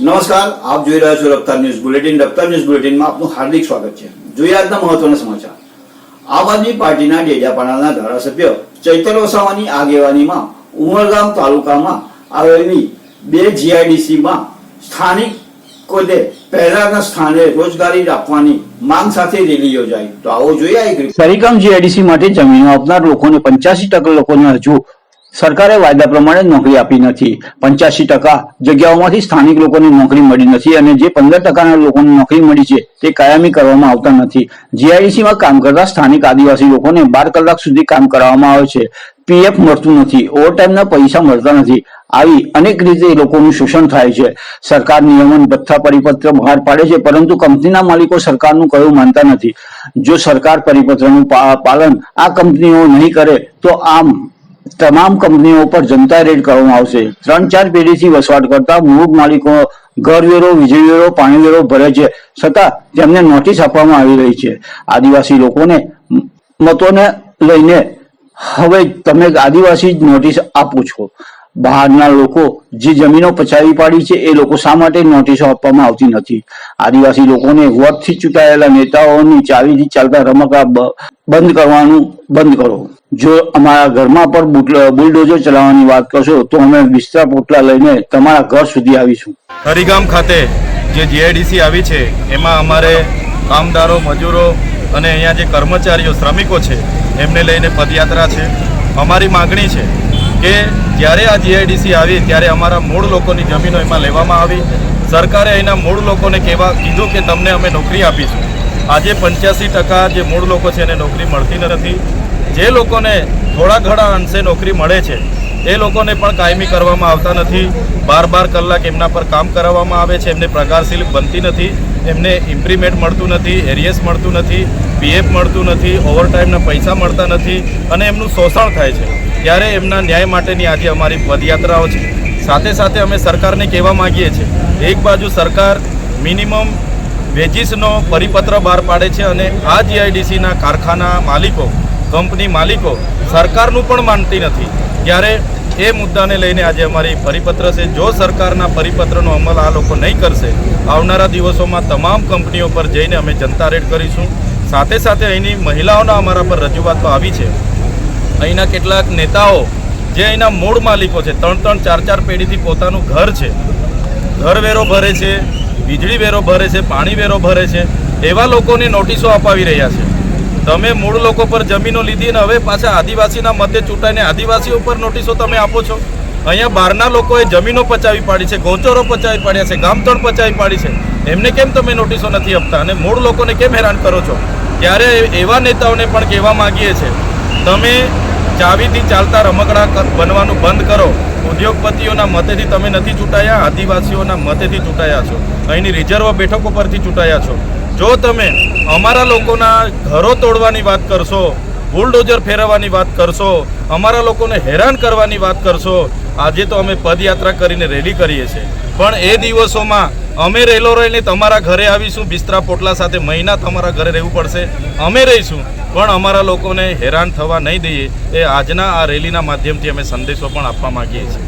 નમસ્કાર, આપ જોઈ રહ્યા છો Raftaar news bulletin. Raftaar news બુલેટિનમાં આપનું હાર્દિક સ્વાગત છે. જોઈએ આજના મહત્વના સમાચાર. આમ આદમી પાર્ટીના ડેડિયાપાડાના ધારાસભ્ય ચૈતર વસાવાની આગેવાનીમાં ઉમરગામ તાલુકામાં આવેલી બે જીઆઈડીસીમાં સ્થાનિક કોદે પહેલાના સ્થાને રોજગારી આપવાની માંગ સાથે રેલી યોજાઈ. તો આવો જોઈએ એક સરિકમ જીઆઈડીસી માટે જમીનો આપનાર લોકોને પંચ્યાસી ટકા લોકોને હજુ સરકારે વાયદા પ્રમાણે નોકરી આપી નથી. પંચ્યાસી ટકા જગ્યાઓમાંથી સ્થાનિક લોકોને નોકરી મળી નથી અને જે પંદર ટકાના લોકોને નોકરી મળી છે તે કાયમી કરવામાં આવતા નથી. જીઆઈડીસીમાં કામ કરતા સ્થાનિક આદિવાસી લોકોને બાર કલાક સુધી કામ કરાવવામાં આવે છે. પીએફ મળતું નથી. ઓવરટાઈમના પૈસા મળતા નથી. આવી અનેક રીતે લોકોનું શોષણ થાય છે. સરકાર નિયમન ભથ્થા પરિપત્ર બહાર પાડે છે, પરંતુ કંપનીના માલિકો સરકારનું કહ્યું માનતા નથી. જો સરકાર પરિપત્રનું પાલન આ કંપનીઓ નહીં કરે, તો આમ તમામ કંપનીઓ પર જનતા રેડ કરવામાં આવશે. ત્રણ ચાર પેઢીથી વસવાટ કરતા મૂળ માલિકો ઘર વીજળીવેરો વીજળી વેરો પાણી વેરો ભરે છે. છતાં તેમને નોટિસ આપવામાં આવી રહી છે. આદિવાસી લોકોને મતોને લઈને હવે તમે આદિવાસી જ નોટિસ આપો છો. બહારના લોકો જે જમીનો પચાવી પાડી છે, એ લોકો શા માટે નોટિસો આપવામાં આવતી નથી? આદિવાસી લોકોને વોટથી ચૂંટાયેલા નેતાઓની ચાવીથી ચાલતા રમકડા બંધ કરવાનું બંધ કરો. જો અમારા ઘરમાં પર બુલડોઝર ચલાવવાની વાત કરશો, તો અમે બિસ્તરા પોટલા લઈને તમારા ઘર સુધી આવીશું. હરિગામ ખાતે જે જીઆઈડીસી આવી છે, એમાં અમારે કામદારો, મજૂરો અને અહીંયા જે કર્મચારીઓ, શ્રમિકો છે, એમને લઈને પદયાત્રા છે. અમારી માગણી છે કે જ્યારે આ જીઆઈડીસી આવી, ત્યારે અમારા મૂળ લોકોની જમીનો એમાં લેવામાં આવી. સરકારે અહીંના મૂળ લોકોને કહેવા, કીધું કે તમને અમે નોકરી આપીશું. આજે પંચ્યાસી ટકા જે મૂળ લોકો છે એને નોકરી મળતી નથી. જે લોકોને થોડા ઘણા અંશે નોકરી મળે છે, એ લોકોને પણ કાયમી કરવામાં આવતા નથી. બાર બાર કલાક એમના પર કામ કરાવવામાં આવે છે, એમને સ્લિપ બનતી નથી. એમને ઇમ્પ્રીમેન્ટ મળતું નથી એરિયસ મળતું નથી. પીએફ મળતું નથી ઓવરટાઈમના પૈસા મળતા નથી અને એમનું શોષણ થાય છે. ત્યારે એમના ન્યાય માટેની આજે અમારી પદયાત્રાઓ છે. સાથે સાથે અમે સરકારને કહેવા માગીએ છીએ, એક બાજુ સરકાર મિનિમમ વેજીસનો પરિપત્ર બહાર પાડે છે અને આ જીઆઈડીસીના કારખાના માલિકો કંપની માલિકો સરકારનું પણ માનતી નથી. ત્યારે એ મુદ્દાને લઈને આજે અમારી પરિપત્ર છે. જો સરકારના પરિપત્રનો અમલ આ લોકો નહીં કરશે, આવનારા દિવસોમાં તમામ કંપનીઓ પર જઈને અમે જનતા રેડ કરીશું. સાથે સાથે અહીંની મહિલાઓના અમારા પર રજૂઆતો આવી છે. અહીંના કેટલાક નેતાઓ, જે અહીંના મૂળ માલિકો છે, ત્રણ ત્રણ ચાર ચાર પેઢીથી પોતાનું ઘર છે. ઘર વેરો ભરે છે, વીજળી વેરો ભરે છે, પાણી વેરો ભરે છે, એવા લોકોને નોટિસો અપાવી રહ્યા છે. તમે મૂળ લોકો પર જમીનો લીધી અને હવે પાછા આદિવાસીના મતે ચૂંટાઈને આદિવાસીઓ પર નોટિસો તમે આપો છો? અહીંયા બહારના લોકોએ જમીનો પચાવી પાડી છે, ગૌચરો પચાવી પાડ્યા છે ગામતળ પચાવી પાડી છે. એમને કેમ તમે નોટિસો નથી આપતા? અને મૂળ લોકોને કેમ હેરાન કરો છો? ત્યારે એવા નેતાઓને પણ કહેવા માંગીએ છીએ, તમે ચાવીથી ચાલતા રમકડા બનવાનું બંધ કરો. ઉદ્યોગપતિઓના મતેથી તમે નથી ચૂંટાયા, આદિવાસીઓના મતેથી ચૂંટાયા છો. અહીંની રિઝર્વ બેઠકો પરથી ચૂંટાયા છો. જો તમે અમારા લોકોના ઘરો તોડવાની વાત કરશો, બુલડોઝર ફેરવવાની વાત કરશો, અમારા લોકોને હેરાન કરવાની વાત કરશો આજે તો અમે પદયાત્રા કરીને રેલી કરીએ છીએ. પણ એ દિવસોમાં અમે રેલો રહીને તમારા ઘરે આવીશું, બિસ્તરા પોટલા સાથે મહિના તમારા ઘરે રહેવું પડશે. અમે રહીશું, પણ અમારા લોકોને હેરાન થવા નહીં દઈએ. એ આજના આ રેલીના માધ્યમથી અમે સંદેશો પણ આપવા માંગીએ છીએ.